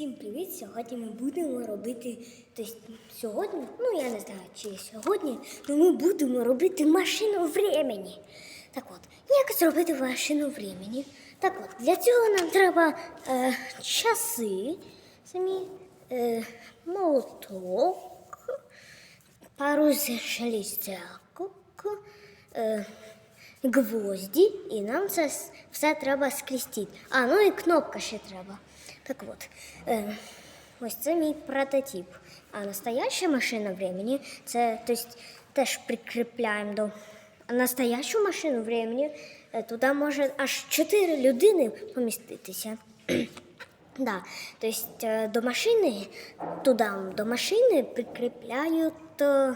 Всім привіт! Сьогодні ми будемо робити. Тобто сьогодні, ну я не знаю, чи сьогодні, але ми будемо робити машину времени. Так от, як зробити машину времени? Так от, для цього нам треба е, часи, самі е, молоток, пару железяк, е, гвозді, і нам це все треба скрістити. А, ну і кнопка ще треба. Так от, е, ось це мій прототип. А настояща машина времени це тобто, теж прикріпляємо до. А настоящу машину времени е, туди може аж 4 людини поміститися. Да, то есть э, до машины, туда до машины прикрепляют, э,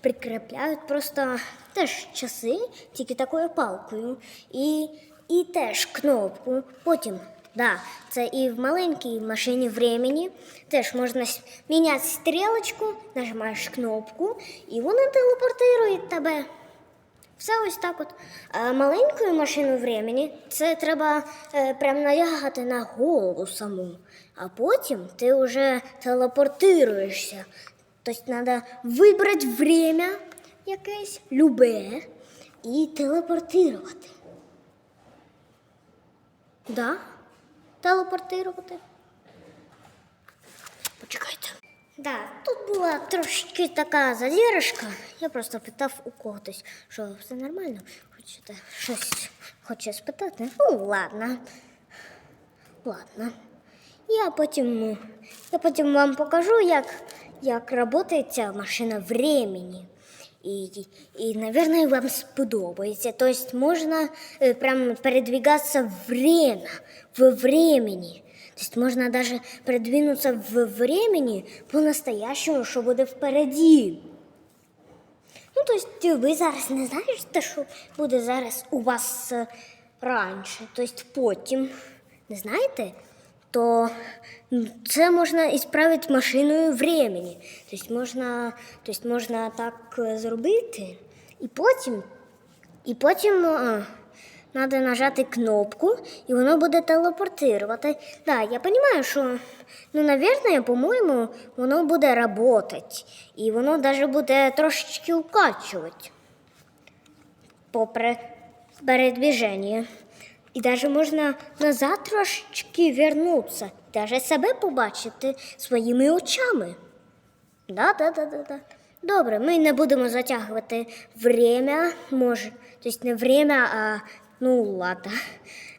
прикрепляють просто теж часи, тільки такою палкою, і, і теж кнопку. Потім, да, це і в маленькій машині времени теж можна міняти стрілочку, нажимаєш кнопку, і вона телепортує тебе. Все ось так от. А маленькою машину времени це треба е, прям налягати на голову саму, а потім ти вже телепортируєшся. Тобто треба вибрати время якесь, любе, і телепортирувати. Да? Телепортирувати. Почекайте. Да, тут була трошки така задержка. Я просто питав у когось, що все нормально. Хочете щось хоче спитати? Ну, ладно. Ладно. Я потім, я потім вам покажу, як, як працює ця машина времени. І, і, наверное, вам сподобається. Тобто можна е, прям передвигатися в время, в времени. Тобто можна даже передвинутися в времени по-настоящему, що буде впереді. Ну, тобто ви зараз не знаєте, що буде зараз у вас е, раніше, тобто потім. Не знаєте? То це можна ісправити машиною времени. Тобто можна, тобто можна так зробити, і потім, і потім треба нажати кнопку, і воно буде телепортувати. Да, я розумію, що, ну, наверное, по-моєму, воно буде працювати. І воно навіть буде трошечки укачувати попри передвіження. І навіть можна назад трошечки вернутися, навіть себе побачити своїми очами. Да, да, да, да, да. Добре, ми не будемо затягувати время, може, тобто не время, а ну ладно.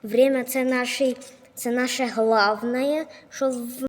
Время це наше, це наше головне, що в